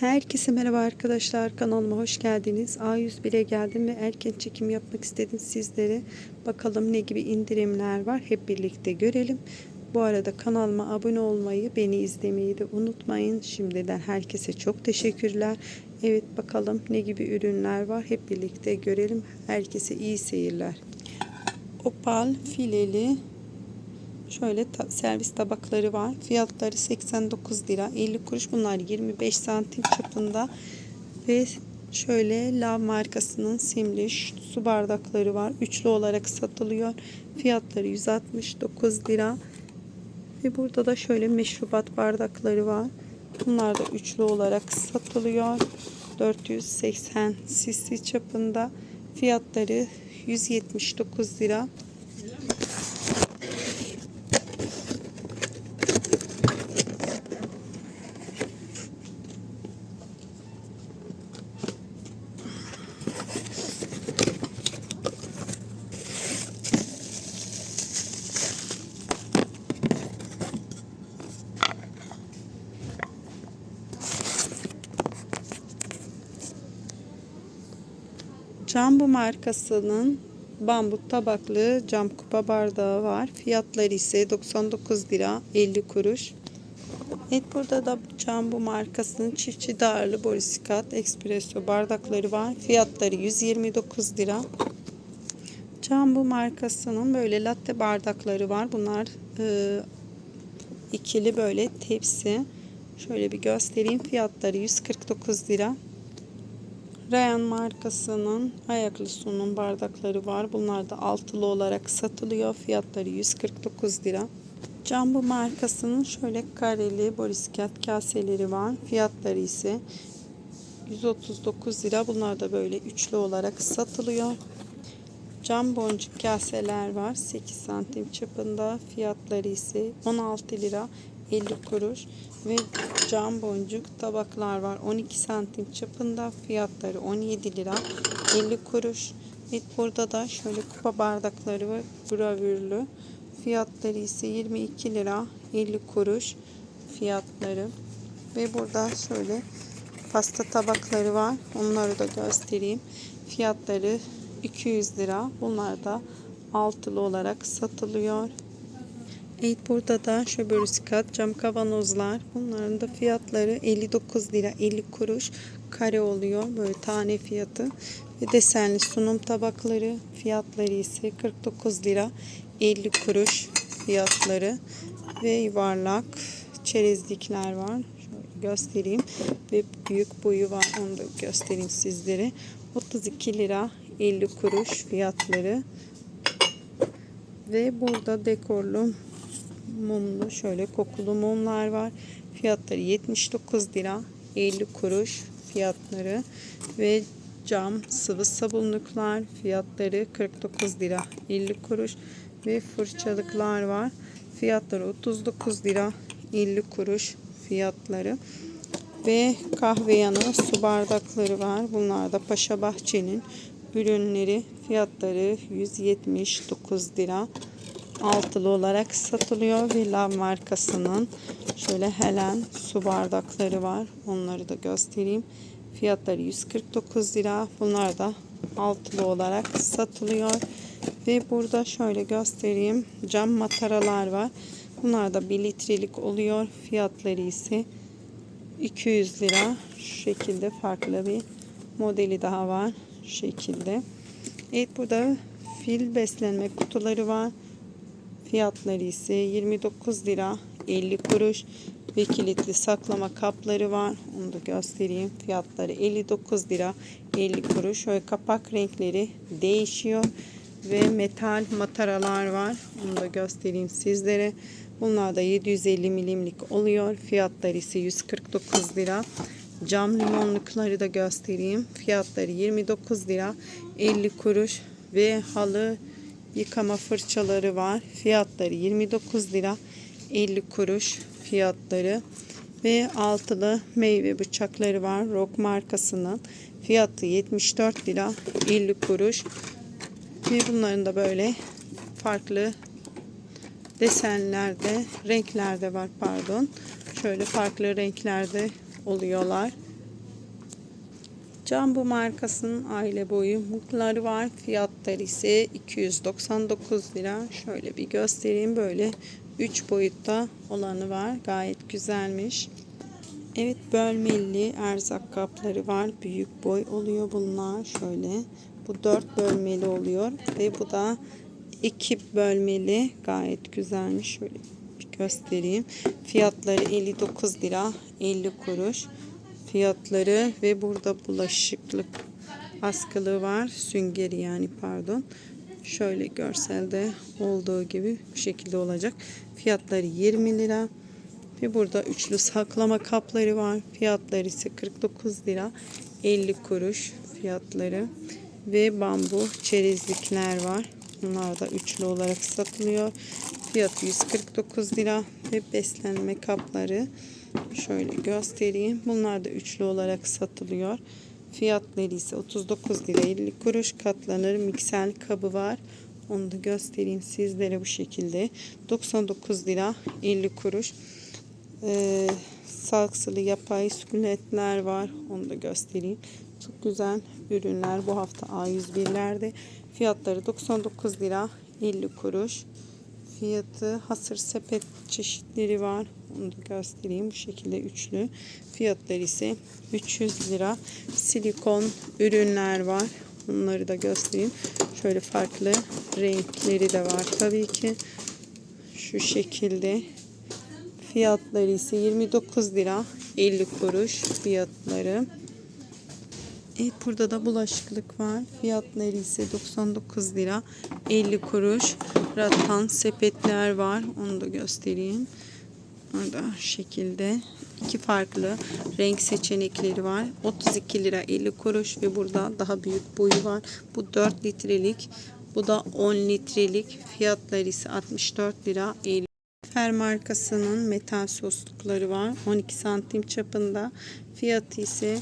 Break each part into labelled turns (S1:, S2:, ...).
S1: Herkese merhaba arkadaşlar kanalıma hoş geldiniz. A101'e geldim ve erken çekim yapmak istedim sizlere. Bakalım ne gibi indirimler var hep birlikte görelim. Bu arada kanalıma abone olmayı, beni izlemeyi de unutmayın. Şimdiden herkese çok teşekkürler. Evet bakalım ne gibi ürünler var hep birlikte görelim. Herkese iyi seyirler. Opal fileli Şöyle ta- servis tabakları var. Fiyatları 89 lira 50 kuruş. Bunlar 25 santim çapında. Ve şöyle Lav markasının simli su bardakları var. Üçlü olarak satılıyor. Fiyatları 169 lira. Ve burada da şöyle meşrubat bardakları var. Bunlar da üçlü olarak satılıyor. 480 cc çapında. Fiyatları 179 lira. Cambu markasının bambu tabaklı cam kupa bardağı var. Fiyatları ise 99 lira 50 kuruş. Evet burada da Cambu markasının çiftçi darlı borisikat espresso bardakları var. Fiyatları 129 lira. Cambu markasının böyle latte bardakları var. Bunlar e, ikili böyle tepsi. Şöyle bir göstereyim. Fiyatları 149 lira. Rayan markasının ayaklı sunum bardakları var. Bunlar da altılı olarak satılıyor. Fiyatları 149 lira. Cambu markasının şöyle kareli boriskat kaseleri var. Fiyatları ise 139 lira. Bunlar da böyle üçlü olarak satılıyor. Cam boncuk kaseler var. 8 santim çapında. Fiyatları ise 16 lira 50 kuruş. Ve cam boncuk tabaklar var. 12 santim çapında. Fiyatları 17 lira 50 kuruş. Evet, burada da şöyle kupa bardakları var. Gravürlü. Fiyatları ise 22 lira 50 kuruş fiyatları. Ve burada şöyle pasta tabakları var. Onları da göstereyim. Fiyatları 200 lira. Bunlar da altılı olarak satılıyor. Evet burada da şöbörüskat cam kavanozlar. Bunların da fiyatları 59 lira 50 kuruş kare oluyor. Böyle tane fiyatı. Ve desenli sunum tabakları fiyatları ise 49 lira 50 kuruş fiyatları. Ve yuvarlak çerezlikler var. Şöyle göstereyim. Ve büyük boyu var. Onu da göstereyim sizlere. 32 lira 50 kuruş fiyatları. Ve burada dekorlu mumlu şöyle kokulu mumlar var. Fiyatları 79 lira 50 kuruş fiyatları ve cam sıvı sabunluklar fiyatları 49 lira 50 kuruş ve fırçalıklar var. Fiyatları 39 lira 50 kuruş fiyatları ve kahve yanı su bardakları var. Bunlar da Paşa Bahçe'nin ürünleri fiyatları 179 lira altılı olarak satılıyor. Villa markasının şöyle Helen su bardakları var. Onları da göstereyim. Fiyatları 149 lira. Bunlar da altılı olarak satılıyor. Ve burada şöyle göstereyim. Cam mataralar var. Bunlar da 1 litrelik oluyor. Fiyatları ise 200 lira. Şu şekilde farklı bir modeli daha var. Şu şekilde. Evet burada fil beslenme kutuları var. Fiyatları ise 29 lira 50 kuruş ve kilitli saklama kapları var. Onu da göstereyim. Fiyatları 59 lira 50 kuruş. Şöyle kapak renkleri değişiyor ve metal mataralar var. Onu da göstereyim sizlere. Bunlar da 750 milimlik oluyor. Fiyatları ise 149 lira. Cam limonlukları da göstereyim. Fiyatları 29 lira 50 kuruş ve halı yıkama fırçaları var. Fiyatları 29 lira 50 kuruş fiyatları ve altılı meyve bıçakları var. Rock markasının fiyatı 74 lira 50 kuruş ve bunların da böyle farklı desenlerde renklerde var pardon şöyle farklı renklerde oluyorlar Cambu markasının aile boyu mutları var. Fiyatları ise 299 lira. Şöyle bir göstereyim. Böyle 3 boyutta olanı var. Gayet güzelmiş. Evet bölmeli erzak kapları var. Büyük boy oluyor bunlar. Şöyle. Bu 4 bölmeli oluyor. Ve bu da 2 bölmeli. Gayet güzelmiş. Şöyle bir göstereyim. Fiyatları 59 lira 50 kuruş fiyatları ve burada bulaşıklık askılığı var. Süngeri yani pardon. Şöyle görselde olduğu gibi bu şekilde olacak. Fiyatları 20 lira. Ve burada üçlü saklama kapları var. Fiyatları ise 49 lira 50 kuruş fiyatları. Ve bambu çerezlikler var. Bunlar da üçlü olarak satılıyor. Fiyatı 149 lira ve beslenme kapları Şöyle göstereyim. Bunlar da üçlü olarak satılıyor. Fiyatları ise 39 lira 50 kuruş. Katlanır miksel kabı var. Onu da göstereyim sizlere bu şekilde. 99 lira 50 kuruş. Ee, saksılı yapay sukuletler var. Onu da göstereyim. Çok güzel ürünler bu hafta A101'lerde. Fiyatları 99 lira 50 kuruş. Fiyatı hasır sepet çeşitleri var. Onu da göstereyim. Bu şekilde üçlü. Fiyatları ise 300 lira. Silikon ürünler var. Bunları da göstereyim. Şöyle farklı renkleri de var tabii ki. Şu şekilde. Fiyatları ise 29 lira 50 kuruş fiyatları. Evet burada da bulaşıklık var. Fiyatları ise 99 lira 50 kuruş. Ratan sepetler var. Onu da göstereyim. Orada şekilde iki farklı renk seçenekleri var. 32 lira 50 kuruş ve burada daha büyük boyu var. Bu 4 litrelik. Bu da 10 litrelik. Fiyatları ise 64 lira 50 Fer markasının metal soslukları var. 12 santim çapında. Fiyatı ise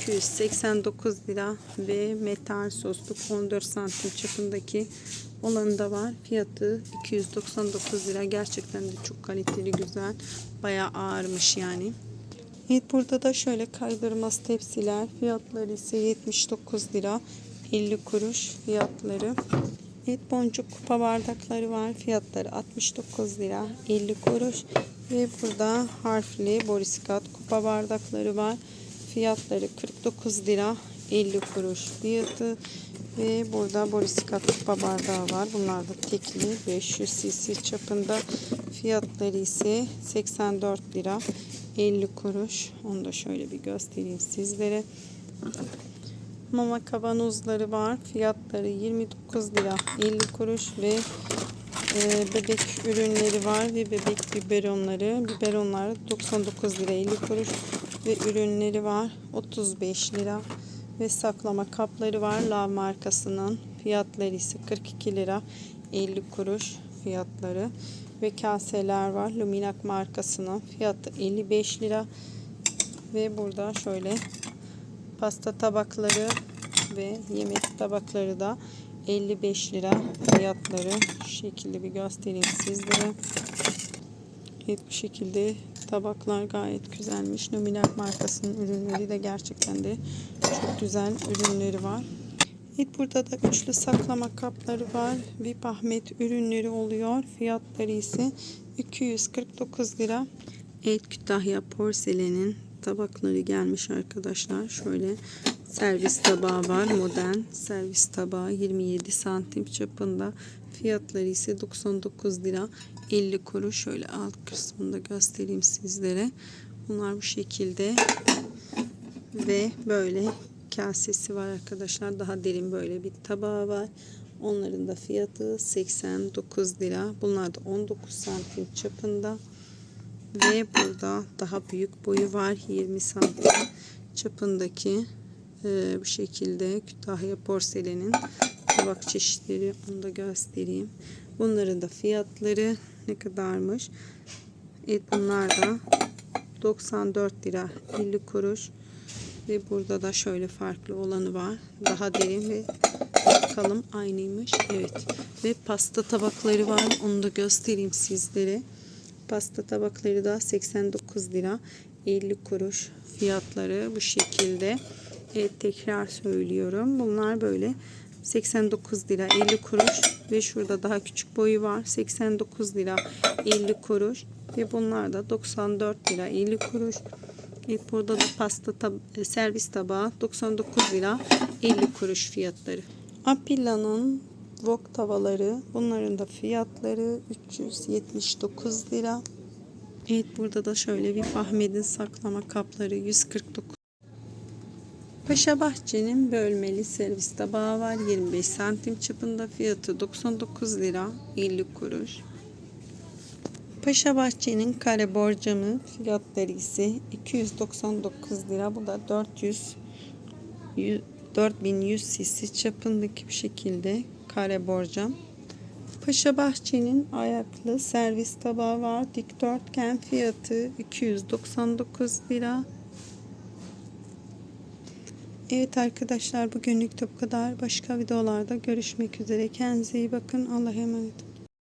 S1: 289 lira ve metal sosluk 14 santim çapındaki olanı da var. Fiyatı 299 lira. Gerçekten de çok kaliteli güzel. Bayağı ağırmış yani. Evet burada da şöyle kaydırmaz tepsiler. Fiyatları ise 79 lira 50 kuruş fiyatları. Evet boncuk kupa bardakları var. Fiyatları 69 lira 50 kuruş. Ve burada harfli borisikat kupa bardakları var. Fiyatları 49 lira 50 kuruş fiyatı. Ve burada borisikat kupa bardağı var. Bunlar da tekli 500 cc çapında. Fiyatları ise 84 lira 50 kuruş. Onu da şöyle bir göstereyim sizlere. Mama kavanozları var. Fiyatları 29 lira 50 kuruş ve e, bebek ürünleri var ve bebek biberonları. Biberonlar 99 lira 50 kuruş ve ürünleri var 35 lira ve saklama kapları var Lav markasının. Fiyatları ise 42 lira 50 kuruş fiyatları ve kaseler var. Luminak markasının fiyatı 55 lira ve burada şöyle pasta tabakları ve yemek tabakları da 55 lira fiyatları şu şekilde bir göstereyim sizlere evet bu şekilde tabaklar gayet güzelmiş Luminak markasının ürünleri de gerçekten de çok güzel ürünleri var Evet burada da üçlü saklama kapları var. VIP Ahmet ürünleri oluyor. Fiyatları ise 249 lira. Evet Kütahya porselenin tabakları gelmiş arkadaşlar. Şöyle servis tabağı var. Modern servis tabağı 27 santim çapında. Fiyatları ise 99 lira 50 kuruş. Şöyle alt kısmında göstereyim sizlere. Bunlar bu şekilde ve böyle kasesi var arkadaşlar. Daha derin böyle bir tabağı var. Onların da fiyatı 89 lira. Bunlar da 19 santim çapında. Ve burada daha büyük boyu var. 20 santim çapındaki e, bu şekilde Kütahya porselenin tabak çeşitleri. Onu da göstereyim. Bunların da fiyatları ne kadarmış? Evet bunlar da 94 lira 50 kuruş. Ve burada da şöyle farklı olanı var. Daha derin ve kalın aynıymış. Evet. Ve pasta tabakları var. Onu da göstereyim sizlere. Pasta tabakları da 89 lira 50 kuruş fiyatları bu şekilde. Evet tekrar söylüyorum. Bunlar böyle 89 lira 50 kuruş ve şurada daha küçük boyu var. 89 lira 50 kuruş ve bunlar da 94 lira 50 kuruş. Evet, burada da pasta tab- e, servis tabağı 99 lira 50 kuruş fiyatları. Apilla'nın wok tavaları bunların da fiyatları 379 lira. Evet burada da şöyle bir Ahmet'in saklama kapları 149. Paşa Bahçe'nin bölmeli servis tabağı var. 25 santim çapında fiyatı 99 lira 50 kuruş. Paşa Bahçe'nin kare borcamı fiyatları ise 299 lira. Bu da 400 100 4100 cc çapındaki bir şekilde kare borcam. Paşa Bahçe'nin ayaklı servis tabağı var. Dikdörtgen fiyatı 299 lira. Evet arkadaşlar bugünlük de bu kadar. Başka videolarda görüşmek üzere. Kendinize iyi bakın. Allah'a emanet.